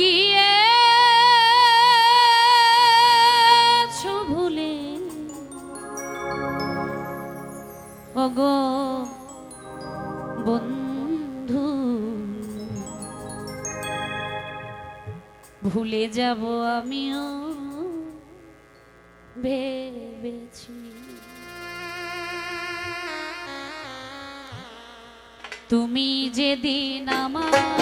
গিয়ে ভুলে ওগো বন্ধু ভুলে যাব আমিও ভেবেছি। তুমি যেদিন আমাকে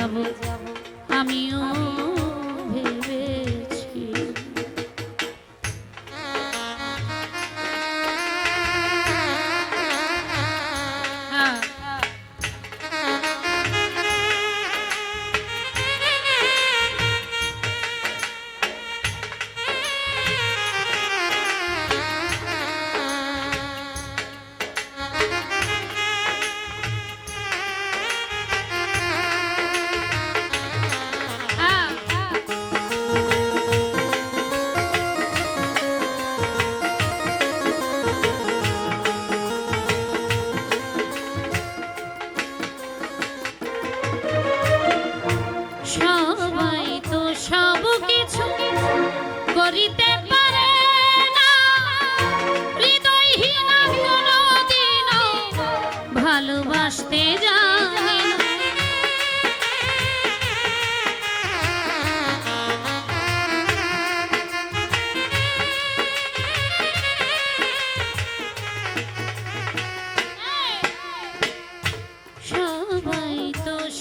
যাব আমিও করিতে পারে না। হৃদয়হীন কোনোদিনও ভালোবাসতে জানে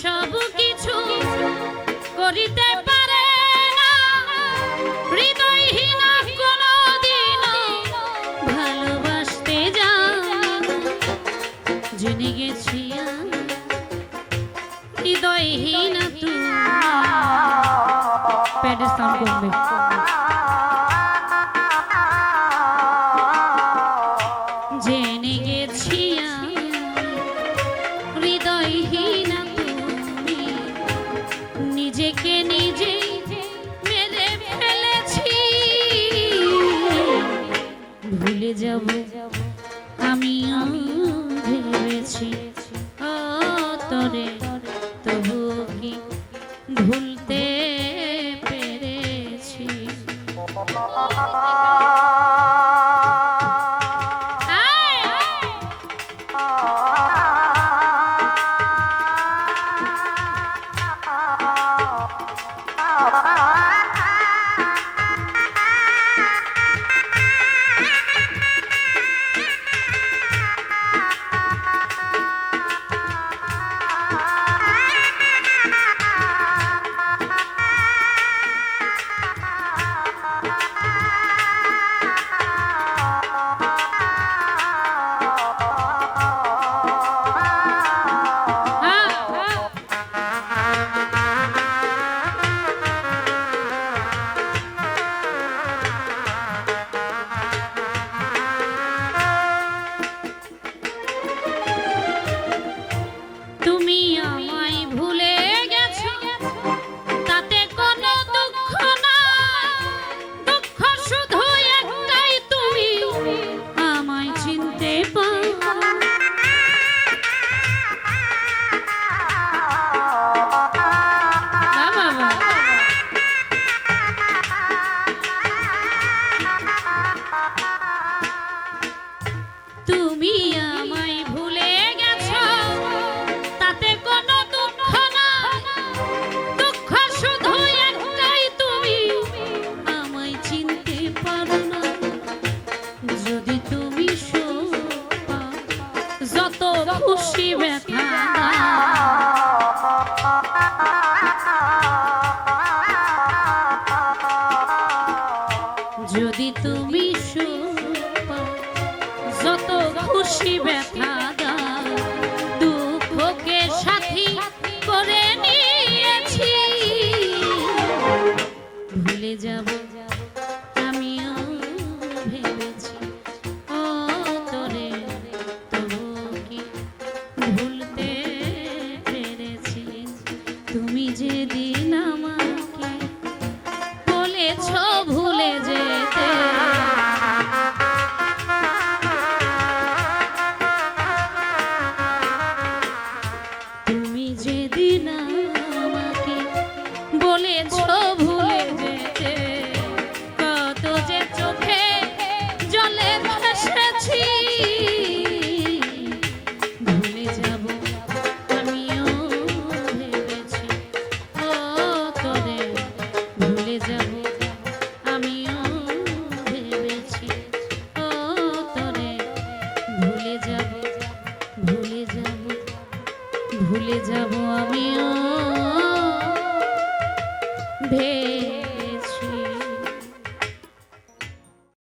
সব কিছু করিতে জেনে গেছি হৃদয়হীন হৃদয়হীন তুমি নিজেকে নিজে তোরে তুমি ভুলে যেতে। ভুলে যাব আমিও ভেবেছি। ভুলে যাব আমিও ভেবেছি। ভুলে ভুলে ভুলে যাব আমিও ভে